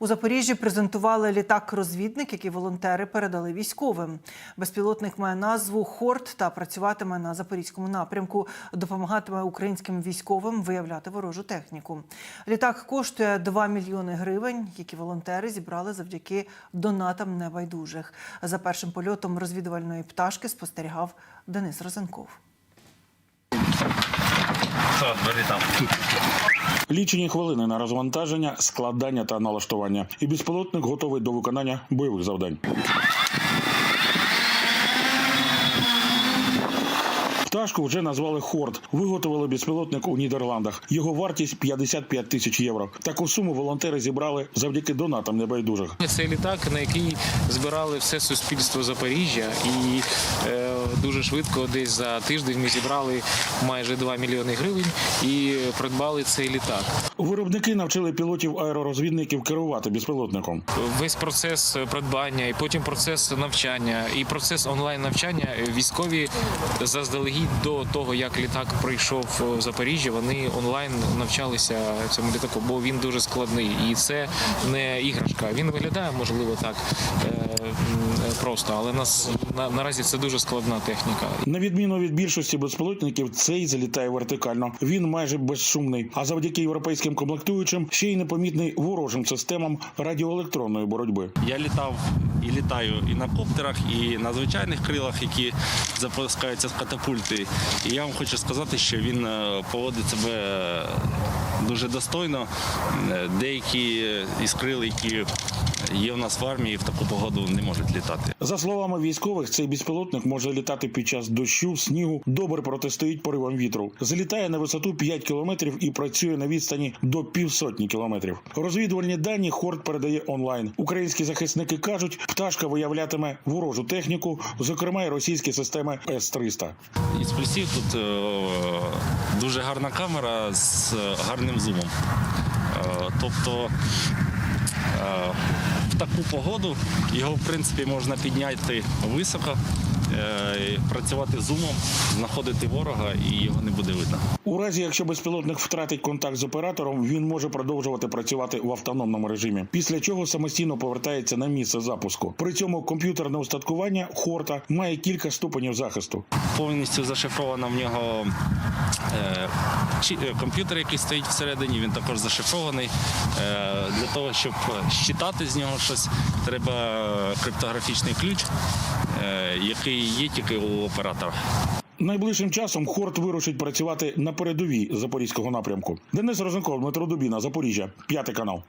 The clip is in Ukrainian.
У Запоріжжі презентували літак-розвідник, який волонтери передали військовим. Безпілотник має назву Хорт та працюватиме на запорізькому напрямку. Допомагатиме українським військовим виявляти ворожу техніку. Літак коштує 2 мільйони гривень, які волонтери зібрали завдяки донатам небайдужих. За першим польотом розвідувальної пташки спостерігав Денис Розенков. Що, бери там. Лічені хвилини на розвантаження, складання та налаштування. І безпілотник готовий до виконання бойових завдань. Пташку вже назвали Хорд. Виготовили безпілотник у Нідерландах. Його вартість 55 тисяч євро. Таку суму волонтери зібрали завдяки донатам небайдужих. Це літак, на який збирали все суспільство Запоріжжя, і е, дуже швидко, десь за тиждень, ми зібрали майже 2 мільйони гривень і придбали цей літак. Виробники навчили пілотів аеророзвідників керувати безпілотником. Весь процес придбання, і потім процес навчання, і процес онлайн навчання військові заздалегідь до того, як літак прийшов в Запоріжжя, вони онлайн навчалися цьому літаку, бо він дуже складний, і це не іграшка. Він виглядає можливо так е, просто, але нас на, наразі це дуже складна техніка. На відміну від більшості безпілотників, цей залітає вертикально. Він майже безшумний. А завдяки європейським комплектуючим ще й непомітний ворожим системам радіоелектронної боротьби. Я літав і літаю і на коптерах, і на звичайних крилах, які запускаються з катапульти. І я вам хочу сказати, що він е, поводить себе дуже достойно. Е, Деякі із крил, які є в нас в армії, в таку погоду не можуть літати. За словами військових, цей безпілотник може літати під час дощу, снігу, добре протистоїть поривам вітру. Залітає на висоту 5 кілометрів і працює на відстані до півсотні кілометрів. Розвідувальні дані Хорд передає онлайн. Українські захисники кажуть, пташка виявлятиме ворожу техніку, зокрема й російські системи С-300. Із плюсів тут е, дуже гарна камера з гарним зумом. Е, Тобто е, в таку погоду його в принципі можна підняти високо, працювати зумом, знаходити ворога і його не буде видно. У разі, якщо безпілотник втратить контакт з оператором, він може продовжувати працювати в автономному режимі, після чого самостійно повертається на місце запуску. При цьому комп'ютерне устаткування Хорта має кілька ступенів захисту. Повністю зашифровано в нього е, е, комп'ютер, який стоїть всередині, він також зашифрований. Е, Для того, щоб щитати з нього щось, треба криптографічний ключ, е, який є тільки у оператора. Найближчим часом Хорт вирушить працювати на передовій запорізького напрямку. Денис Розенков, Дмитро Дубіна, Запоріжжя, п'ятий канал.